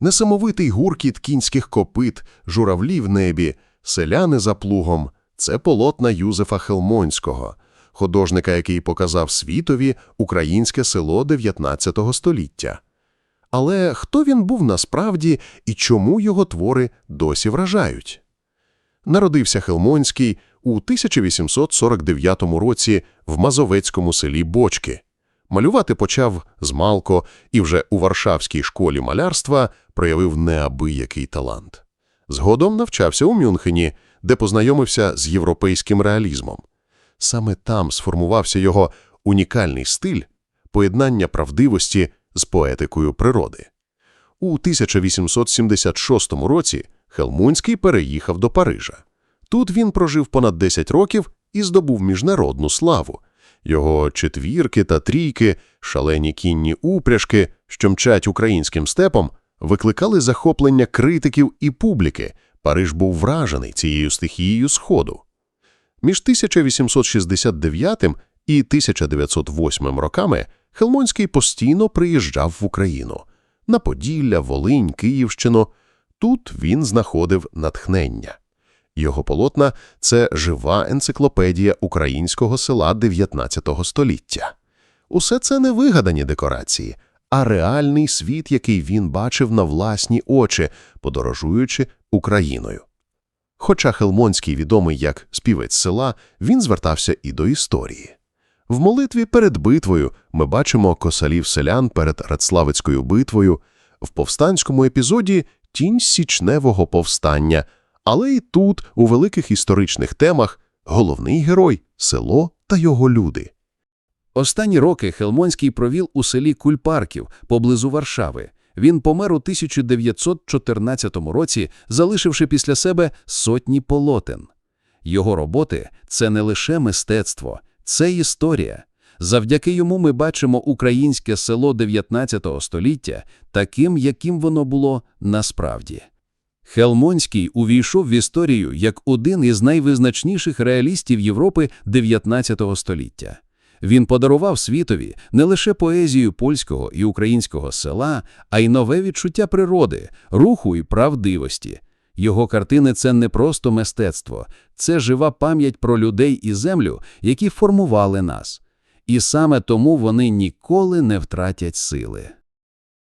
Несамовитий гуркіт кінських копит, журавлі в небі, селяни за плугом – це полотна Юзефа Хелмонського, художника, який показав світові українське село 19 століття. Але хто він був насправді і чому його твори досі вражають? Народився Хелмонський у 1849 році в мазовецькому селі Бочки. Малювати почав змалко і вже у Варшавській школі малярства проявив неабиякий талант. Згодом навчався у Мюнхені, де познайомився з європейським реалізмом. Саме там сформувався його унікальний стиль поєднання правдивості з поетикою природи. У 1876 році Хелмунський переїхав до Парижа. Тут він прожив понад 10 років і здобув міжнародну славу. Його четвірки та трійки, шалені кінні упряжки, що мчать українським степом, викликали захоплення критиків і публіки. Париж був вражений цією стихією Сходу. Між 1869 і 1908 роками Хелмонський постійно приїжджав в Україну – на Поділля, Волинь, Київщину. Тут він знаходив натхнення. Його полотна – це жива енциклопедія українського села 19 століття. Усе це не вигадані декорації, а реальний світ, який він бачив на власні очі, подорожуючи Україною. Хоча Хелмонський відомий як співець села, він звертався і до історії. В молитві перед битвою ми бачимо косалів селян перед Рацлавицькою битвою, в повстанському епізоді тінь січневого повстання, але і тут, у великих історичних темах, головний герой – село та його люди. Останні роки Хелмонський провів у селі Кульпарків поблизу Варшави. Він помер у 1914 році, залишивши після себе сотні полотен. Його роботи – це не лише мистецтво, це історія. Завдяки йому ми бачимо українське село 19 століття таким, яким воно було насправді. Хелмонський увійшов в історію як один із найвизначніших реалістів Європи 19 століття. Він подарував світові не лише поезію польського і українського села, а й нове відчуття природи, руху і правдивості. Його картини – це не просто мистецтво, це жива пам'ять про людей і землю, які формували нас. І саме тому вони ніколи не втратять сили.